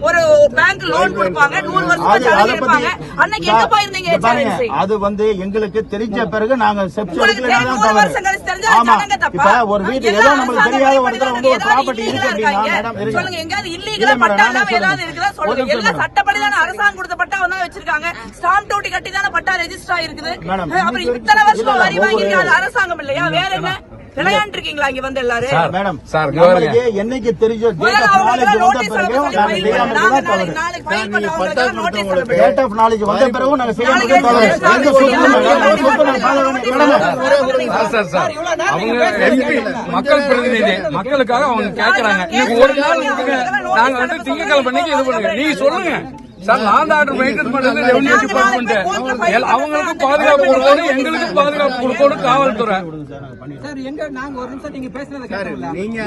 ஒரு bank loan கொடுப்பாங்க நூறு இருப்பாங்க பத்தி அன்னைக்கு எங்க போயிருந்தீங்க? அது வந்து எங்களுக்கு தெரிஞ்ச பிறகு நாங்க ஸ்டெப்ஸ் ஆமா? இப்ப ஒரு ஏதோ தெரியாத ஒரு இடத்துல வந்து ஒரு ப்ராப்பர்ட்டி இருக்கு அப்படின்னா. மேடம். சொல்லுங்க எங்கயாவது இல்ல இல்லீகலா பட்டா இல்லாம. ஏதாவது இருக்குதா? சொல்லுங்க. எல்லாம் மேடம். சட்டப்படி தானே அரசாங்கம் கொடுத்த பட்டா தான் வச்சிருக்காங்க. ஸ்டாம்ப் டூட்டி கட்டி தானே பட்டா ரெஜிஸ்டர் ஆயிருக்குது மேடம், அப்புறம் இத்தனை வருஷம் வரி அரசாங்கம் இல்லையா? வேற என்ன? விளையாண்டு இருக்கீங்களா இங்க வந்து எல்லாரும்? மேடம் சார், என்னைக்கு தெரிஞ்ச டேட் ஆஃப் நாலேஜ் வந்த நோட்டீஸ் பிறகு நாங்க அவங்க எம்பி மக்கள் பிரதிநிதி. மக்களுக்காக அவங்க கேக்குறாங்க. இன்னைக்கு ஒரு நாள் நாங்க வந்து திங்கக்கிழமை அன்னைக்கு இது பண்ணுங்க. நீங்க சொல்லுங்க. சார் லாண்ட் ஆர்டர் மெயின்டைன் பண்றது ரெவன்யூ டிபார்ட்மெண்ட் அவங்களுக்கும் பாதுகாப்பு கொடுக்கணும் எங்களுக்கும் பாதுகாப்பு கொடுக்கணும் காவல்துறை. சார் எங்க? நாங்க ஒரு நிமிஷம் நீங்க பேசுனதை கேட்டோம்ல நீங்க.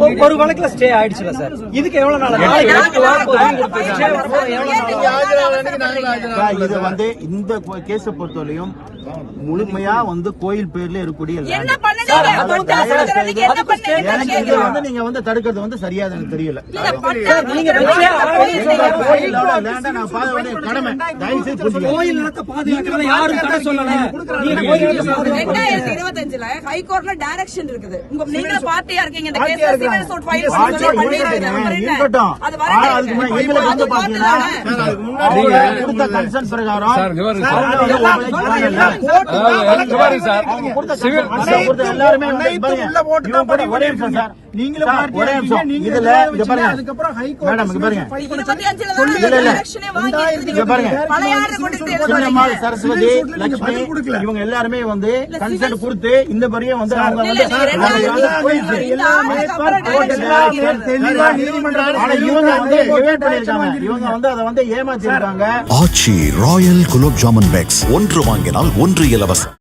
ஒரு- வழக்குல ஸ்டே ஆயிடுச்சுல சார். இதுக்கு எவ்வளவு நாள் நாளைக்கு எவ்வளவு நாள் இது வந்து இந்த கேஸ பொறுத்தவரையும் முழுமையா வந்து கோயில் பேர்ல இருக்கக்கூடிய வந்து நீங்க வந்து தடுக்கிறது வந்து சரியா எனக்கு தெரியல கடமை. கோயில் பாதுகாக்கிறத யாரும் தடை சொல்லல நீங்க கோயில் நிலத்தை பாதுகாக்க ரெண்டாயிரத்தி இருபத்தஞ்சுல ஹைகோர்ட்ல டைரக்ஷன் இருக்குது உங்க நீங்க பார்ட்டியா இருக்கீங்க இந்த கேஸ் ஃபைல். அது அதுக்கு. முன்னாடி வந்து பாத்தீங்கன்னா? அதுக்கு முன்னாடி கொடுத்த பிரகாரம் சார், சார். கொடுத்த எல்லாருமே இவங்க கூட ஒரே நிமிஷம் சார். சார், ஒரே நிமிஷம். இதுல இங்க பாருங்க. மேடம், இங்க பாருங்க. இல்ல, இல்ல. இங்க பாருங்க. சரஸ்வதி லட்சுமி இவங்க எல்லாருமே வந்து கன்சென்ட் கொடுத்து இந்த மாதிரியே வந்து அவங்க வந்து எல்லாமே தெளிவா நீதிமன்றம் ஆனா இவங்க வந்து பண்ணிருக்காங்க. இவங்க வந்து அதை வந்து ஏமாத்திருக்காங்க ஆச்சி ராயல் குலோப் ஜாமுன் பேக்ஸ் ஒன்று வாங்கினால் ஒன்று இலவசம்